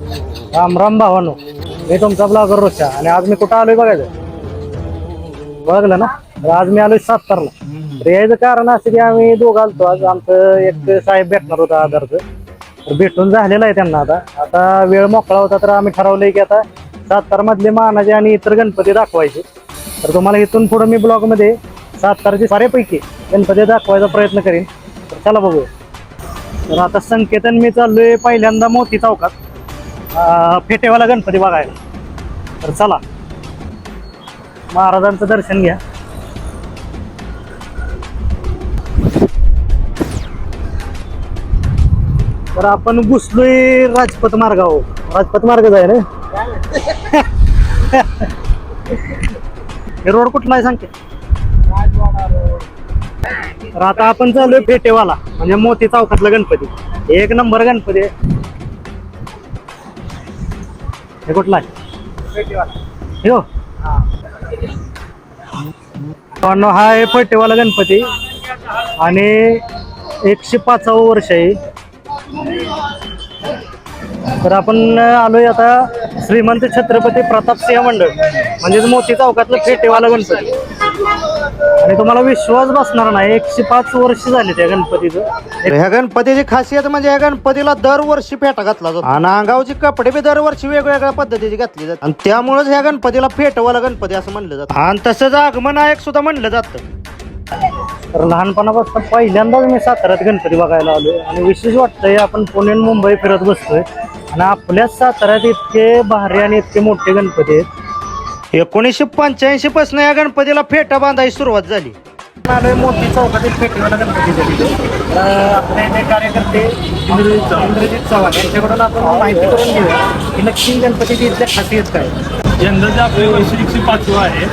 राम राम भावानो मी तुमचा ब्लॉगर रोशा आणि आज मी कुठं आलोय बघायचं? बघलं ना? तर आज मी आलोय सातारला. तर यायचं कारण असं की आम्ही दोघं आलतो. आज आमचं एक साहेब भेटणार होता आधारचं. तर भेटून झालेलं आहे त्यांना आता. आता वेळ मोकळा होता तर आम्ही ठरवलंय की आता सातार मधले मानाचे आणि इतर गणपती दाखवायचे. तर तुम्हाला इथून पुढे मी ब्लॉगमध्ये सातारचे साऱ्यापैकी गणपती दाखवायचा प्रयत्न करीन. तर चला बघूया तर आता संकेतन मी चाललोय पहिल्यांदा मोती चौकात. फेटेवाला गणपती बघायला. तर चला. महाराजांचं दर्शन घ्या. तर आपण घुसलोय राजपथ मार्गावर. राजपथ मार्गच आहे ना? हे रोड कुठला आहे सांगते? तर आता आपण चाललोय फेटेवाला म्हणजे मोती चौकातला गणपती. एक नंबर गणपती. आहे हे कुठला आहे? हो पण हा आहे फेटेवाला गणपती. आणि एकशे पाचावं वर्ष आहे. तर आपण आलोय आता श्रीमंत छत्रपती प्रताप सिंह मंडळ. म्हणजेच मोठी चौकातलं फेटेवाला गणपती. आणि तुम्हाला विश्वास बसणार नाही. एकशे पाच वर्ष झाली त्या गणपतीचं. ह्या गणपतीची खासियत म्हणजे ह्या गणपतीला दरवर्षी फेटा घातला जातो. आणि अंगावची कपडे बी दरवर्षी वेगवेगळ्या पद्धतीची घातली जातात. आणि त्यामुळेच ह्या गणपतीला फेटवाला गणपती असं म्हणलं जातं. आणि तसंच आगमनायक सुद्धा म्हणलं जातं. तर लहानपणापासून पहिल्यांदाच मी साताऱ्यात गणपती बघायला आलोय. आणि विशेष वाटतंय आपण पुणे आणि मुंबई फिरत बसतोय. आणि आपल्याच साताऱ्यात इतके भारी आणि इतके मोठे गणपती आहेत. एकोणीसशे पंच्याऐंशी पासून या गणपतीला फेटा बांधायची सुरुवात झाली. आलोय मोठी चौकातील फेटीवाला गणपती आपले इथे कार्यकर्ते इंद्रजित इंद्रजित चव्हाण यांच्याकडून आपण माहिती करून घेऊया. की नक्की गणपतीची इथल्या खासियत काय? यंदाचं आपले वर्ष एकशे पाचवं आहे.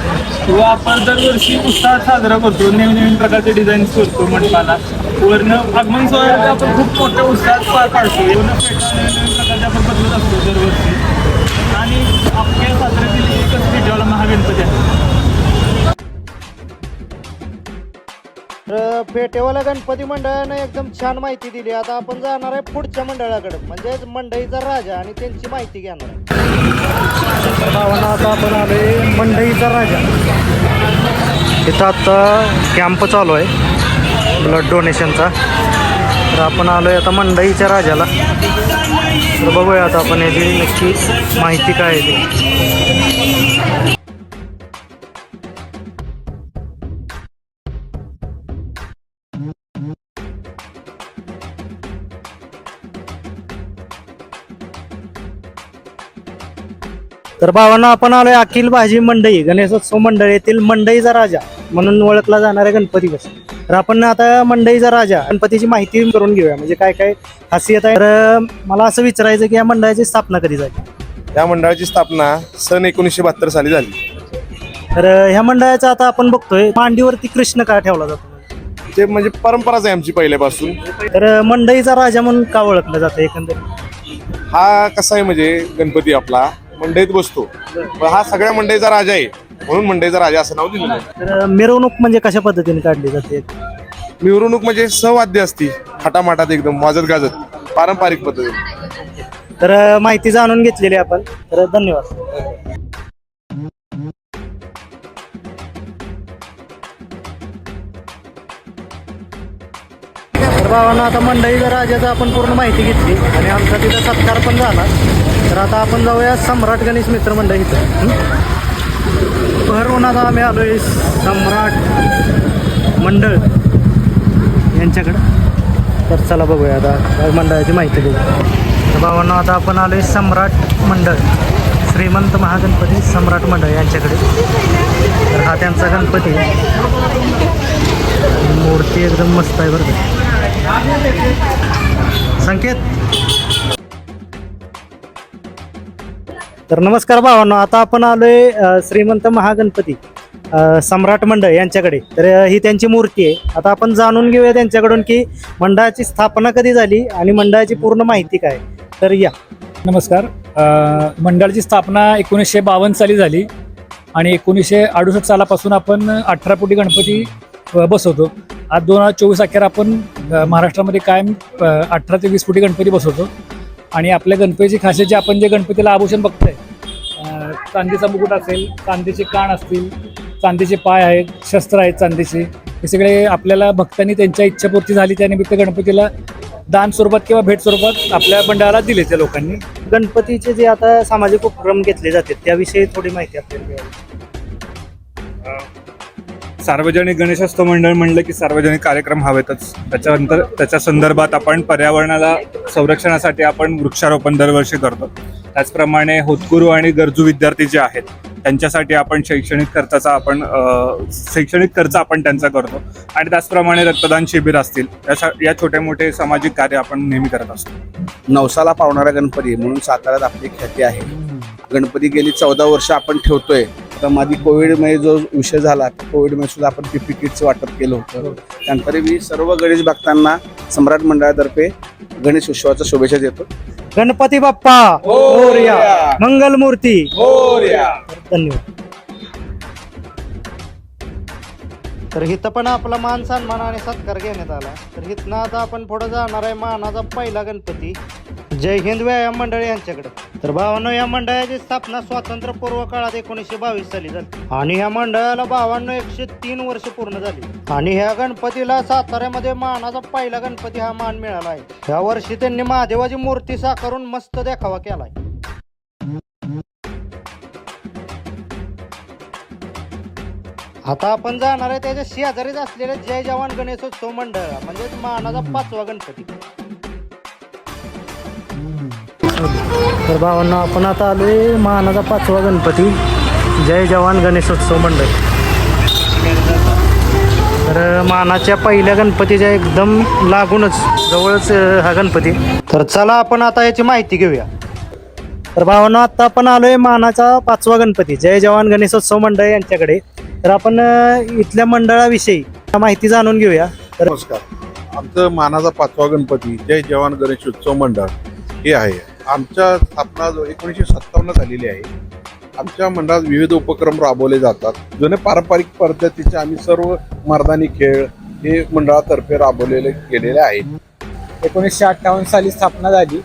व आपण दरवर्षी उत्साहात साजरा करतो नवीन नवीन प्रकारचे डिझाईन्स करतो मंडपाला. वरनं आगमन सोहळ्याला आपण खूप मोठ्या उत्साहात पार पाडतो. वरनं फेटा नवीन नवीन प्रकारचे आपण बदलत असतो दरवर्षी. आणि आपल्या साजऱ्यातील एकच महागणपती आहे तर पेटेवाला गणपती मंडळानं एकदम छान माहिती दिली. आता आपण जाणार आहे पुढच्या मंडळाकडे. म्हणजेच मंडईचा राजा आणि त्यांची माहिती घेणार आहे. भावांना आता आपण आलोय मंडईचा राजा. इथं आता कॅम्प चालू आहे. ब्लड डोनेशनचा. तर आपण आलोय आता मंडईच्या राजाला. तर बघूया आता आपण याची नक्की माहिती काय आहे तर भावांना आपण आलोय अखिल भाजी मंडई गणेशोत्सव मंडळ येथील मंडईचा राजा म्हणून ओळखला जाणारा गणपती बस तर आपण आता मंडईचा राजा गणपतीची माहिती करून घेऊया म्हणजे काय काय खासियत आहे? तर मला असं विचारायचं की या मंडळाची स्थापना कधी झाली? या मंडळाची स्थापना सन एकोणीसशे बहात्तर साली झाली. तर ह्या मंडळाचा आता आपण बघतोय मांडीवरती कृष्ण का ठेवला जातो? ते म्हणजे परंपराच आहे आमची पहिल्यापासून. तर मंडईचा राजा म्हणून का ओळखलं जातं एकंदरीत? हा कसा आहे म्हणजे गणपती आपला मंडईत बसतो. पण हा सगळ्या मंडईचा राजा आहे म्हणून मंडईचा राजा असं नाव दिलेलं आहे. तर मिरवणूक म्हणजे कशा पद्धतीने काढली जाते? मिरवणूक म्हणजे सहवाद्य असती थाटामाटात एकदम वाजत गाजत पारंपरिक पद्धतीने. तर माहिती जाणून घेतलेली आपण. तर धन्यवाद. भावांना आता मंडईच्या राजाचं आपण पूर्ण माहिती घेतली आणि आमचा तिथं सत्कार पण झाला. तर आता आपण जाऊया सम्राट गणेश मित्र मंडळ इथं. भरून आता आम्ही आलोय सम्राट मंडळ यांच्याकडं. तर चला बघूया आता मंडळाची माहिती घेऊ तर भावांना आता आपण आलोय सम्राट मंडळ. श्रीमंत महागणपती सम्राट मंडळ यांच्याकडे. तर हा त्यांचा गणपती. आहे. मूर्ती एकदम मस्त आहे बरं का. संकेत. तर नमस्कार भावांनो आता आपण आलोय श्रीमंत महागणपती सम्राट मंडळ यांच्याकडे. तर ही त्यांची मूर्ती आहे. आता आपण जाणून घेऊया त्यांच्याकडून की मंडळाची स्थापना कधी झाली आणि मंडळाची पूर्ण माहिती काय. तर या. नमस्कार. मंडळाची स्थापना एकोणीसशे बावन्न साली झाली आणि एकोणीसशे अडुसष्ट सालापासून आपण अठरा कोटी गणपती बसवतो. आज दोन हजार चोवीस अखेर आपण महाराष्ट्रामध्ये कायम अठरा ते वीस कोटी गणपती बसवतो. आणि आपल्या गणपतीची खासियत जे आपण जे गणपतीला आभूषण बघतोय चांदीचा मुकुट असेल चांदीचे कान असतील चांदीचे पाय आहेत शस्त्र आहेत चांदीचे हे सगळे आपल्याला भक्तांनी त्यांच्या इच्छापूर्ती झाली त्यानिमित्त गणपतीला दान स्वरूपात किंवा भेट स्वरूपात आपल्या मंडळाला दिले त्या लोकांनी. गणपतीचे जे आता सामाजिक उपक्रम घेतले जातात त्याविषयी थोडी माहिती आपल्याला सार्वजनिक गणेशोत्सव मंडळ म्हणलं की सार्वजनिक कार्यक्रम हवेतच. त्याच्यानंतर त्याच्या संदर्भात आपण पर्यावरणाला संरक्षणासाठी आपण वृक्षारोपण दरवर्षी करतो. त्याचप्रमाणे होतकुरू आणि गरजू विद्यार्थी जे आहेत त्यांच्यासाठी आपण शैक्षणिक खर्चाचा आपण शैक्षणिक खर्च आपण त्यांचा करतो. आणि त्याचप्रमाणे रक्तदान शिबिर असतील या या छोटे मोठे सामाजिक कार्य आपण नेहमी करत असतो. नवसाला पावणारा गणपती म्हणून साताऱ्यात आपली ख्याती आहे. गणपती गेली चौदा वर्ष आपण ठेवतोय. तर मादी कोविडमध्ये जो विषय झाला कोविडमध्ये सुद्धा आपण पीपी किटचं वाटप केलं होतं. त्यानंतर मी सर्व गणेश भक्तांना सम्राट मंडळातर्फे गणेश उत्सवाच्या शुभेच्छा देतो. गणपती बाप्पा मोरया मंगल मूर्ती धन्यवाद. तर इथं पण आपला मान सन्मान आणि सत्कार घेण्यात आला. तर इथनं आता आपण पुढे जाणार आहे मानाचा पहिला गणपती. जय हिंद व्यायाम मंडळ यांच्याकडे. तर भावांनो या मंडळाची स्थापना स्वातंत्र्यपूर्व काळात एकोणीसशे बावीस साली झाली. आणि ह्या मंडळाला भावांनो एकशे तीन वर्ष पूर्ण झाली. आणि ह्या गणपतीला साताऱ्यामध्ये मानाचा पहिला गणपती हा मान मिळाला आहे. ह्या वर्षी त्यांनी महादेवाची मूर्ती साकारून मस्त देखावा केलाय. आता आपण जाणार आहे त्याच्या शेजारीच असलेले जय जवान गणेशोत्सव मंडळ म्हणजेच मानाचा पाचवा गणपती. तर भावांना आपण आता आलो आहे मानाचा पाचवा गणपती. जय जवान गणेशोत्सव मंडळ. तर मानाच्या पहिल्या गणपतीच्या एकदम लागूनच जवळच हा गणपती. तर चला आपण आता याची माहिती घेऊया. तर भावांना आता आपण आलोय मानाचा पाचवा गणपती. जय जवान गणेशोत्सव मंडळ यांच्याकडे. तर आपण इथल्या मंडळाविषयी माहिती जाणून घेऊया. तर नमस्कार. आमचं मानाचा पाचवा गणपती जय जवान गणेश उत्सव मंडळ. हे आहे. आमच्या स्थापना जो एकोणीसशे सत्तावन्न झालेली आहे. आमच्या मंडळात विविध उपक्रम राबवले जातात. जुने पारंपरिक पद्धतीचे आम्ही सर्व मर्दानी खेळ हे मंडळातर्फे राबवलेले गेलेले आहेत. एकोणीसशे अठ्ठावन्न साली स्थापना झाली.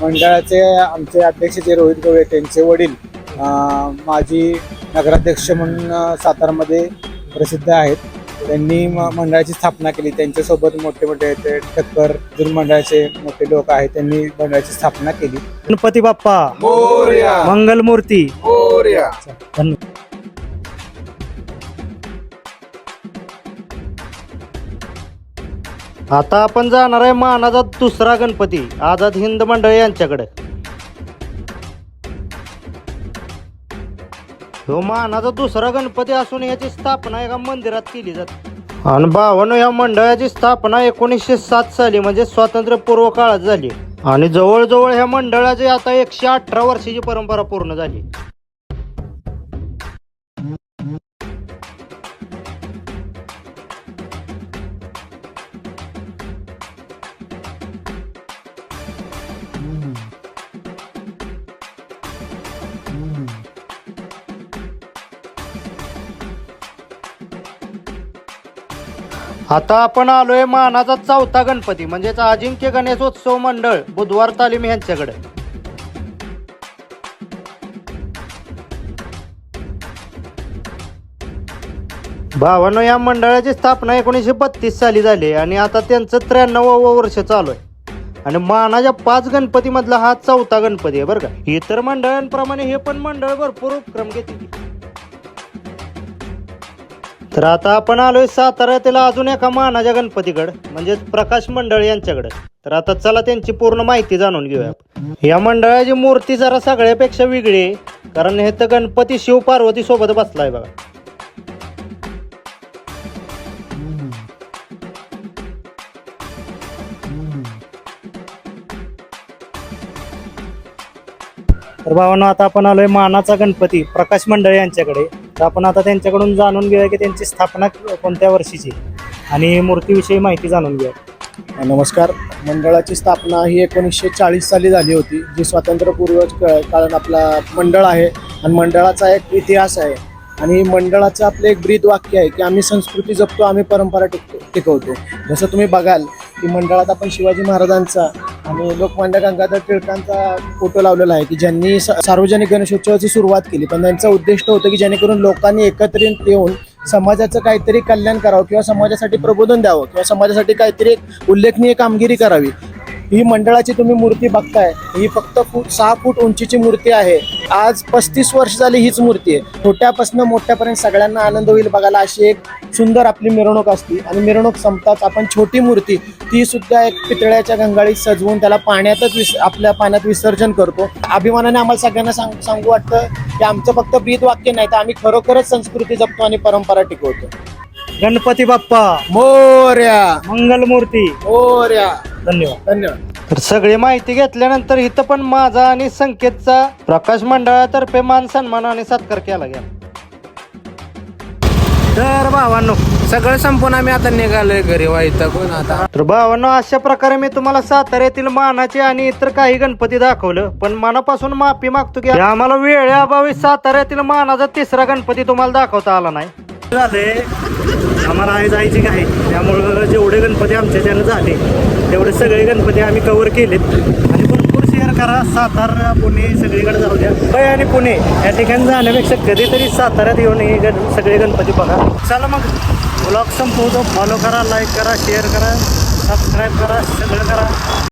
मंडळाचे आमचे अध्यक्ष जे रोहित गवळे त्यांचे वडील माजी नगराध्यक्ष म्हणून सातारामध्ये प्रसिद्ध आहेत. त्यांनी म- मंडळाची स्थापना केली. त्यांच्यासोबत मोठे मोठे ते ठक्कर अजून मंडळाचे मोठे लोक आहेत त्यांनी मंडळाची स्थापना केली. गणपती बाप्पा मंगल मूर्ती धन्यवाद. आता आपण जाणार आहे मानाचा दुसरा गणपती आझाद हिंद मंडळ यांच्याकडे. ह्यो मानाचा दुसरा गणपती असून याची स्थापना एका मंदिरात केली जाते. आणि भावानं या मंडळाची स्थापना एकोणीसशे सात साली म्हणजे स्वातंत्र्यपूर्व काळात झाली. आणि जवळजवळ ह्या मंडळाची आता एकशे अठरा वर्षाची परंपरा पूर्ण झाली. आता आपण आलोय मानाचा चौथा गणपती म्हणजेच अजिंक्य गणेशोत्सव मंडळ बुधवार तालीम यांच्याकडे. भावानं या मंडळाची स्थापना एकोणीसशे बत्तीस साली झाली आणि आता त्यांचं त्र्याण्णवावं वर्ष चालू आहे. आणि मानाच्या पाच गणपती मधला हा चौथा गणपती आहे बरं का? इतर मंडळांप्रमाणे हे पण मंडळ भरपूर उपक्रम घेते तर आता आपण आलोय साताऱ्यातील अजून एका मानाच्या गणपतीकडे म्हणजे प्रकाश मंडळ यांच्याकडे. तर आता चला त्यांची पूर्ण माहिती जाणून घेऊया या मंडळाची मूर्ती जरा सगळ्यापेक्षा वेगळी आहे कारण हे तर गणपती शिव पार्वती सोबत बसलाय बघा. तर भावानं आता आपण आलोय मानाचा गणपती प्रकाश मंडळ यांच्याकडे. तर आपण आता त्यांच्याकडून जाणून घेऊया की त्यांची स्थापना कोणत्या वर्षीची आणि मूर्तीविषयी माहिती जाणून घेऊया. नमस्कार. मंडळाची स्थापना ही एकोणीसशे चाळीस साली झाली होती जी स्वातंत्र्यपूर्व कारण आपला मंडळ आहे आणि मंडळाचा एक इतिहास आहे. आणि मंडळाचं आपलं एक ब्रीद वाक्य आहे की आम्ही संस्कृती जपतो आम्ही परंपरा टिकतो टिकवतो. जसं तुम्ही बघाल की मंडळात आपण शिवाजी महाराजांचा आणि लोकमान्य गंगाधर टिळकांचा फोटो लावलेला आहे की ज्यांनी स- सार्वजनिक गणेशोत्सवाची सुरुवात केली. पण त्यांचं उद्दिष्ट होतं की जेणेकरून लोकांनी एकत्रित येऊन समाजाचं काहीतरी कल्याण करावं किंवा समाजासाठी प्रबोधन द्यावं किंवा समाजासाठी काहीतरी एक उल्लेखनीय कामगिरी करावी. ही मंडळाची तुम्ही मूर्ती बघताय. ही फक्त फूट सहा फूट उंचीची मूर्ती आहे. आज पस्तीस वर्ष झाली हीच मूर्ती आहे. छोट्यापासून मोठ्यापर्यंत सगळ्यांना आनंद होईल बघायला अशी एक सुंदर आपली मिरवणूक असते. आणि मिरवणूक संपताच आपण छोटी मूर्ती ती सुद्धा एक पितळ्याच्या गंगाळीत सजवून त्याला पाण्यातच विस आपल्या पाण्यात विसर्जन करतो. अभिमानाने आम्हाला सगळ्यांना सांग सांगू वाटतं की आमचं फक्त ब्रीद वाक्य नाही तर आम्ही खरोखरच संस्कृती जपतो आणि परंपरा टिकवतो. गणपती बाप्पा. मोर्या. मंगलमूर्ती. मोर्या. धन्यवाद. धन्यवाद. तर सगळी माहिती घेतल्यानंतर इथं पण माझा आणि संकेतचा प्रकाश मंडळातर्फे मान सन्मान आणि सत्कार केला गेला. तर भावांनो सगळं संपून आम्ही आता निघालोय घरी व्हायचं कोण आता? तर भावांनो अशा प्रकारे मी तुम्हाला साताऱ्यातील मानाचे आणि इतर काही गणपती दाखवलं पण मनापासून माफी मागतो की आम्हाला वेळेअभावी साताऱ्यातील मानाचा तिसरा गणपती तुम्हाला दाखवता आला नाही. झाले आम्हाला आहे जायची काय त्यामुळं जेवढे गणपती आमच्याच्यानं झाले तेवढे सगळे गणपती आम्ही कवर केलेत. आणि भरपूर शेअर करा सातारा पुणे सगळीकडे जाऊ द्या. पै आणि पुणे या ठिकाणी जाण्यापेक्षा कधीतरी साताऱ्यात येऊन हे गण सगळे गणपती बघा. चला मग ब्लॉग संपवतो. फॉलो करा लाईक करा शेअर करा सबस्क्राईब करा सगळं करा.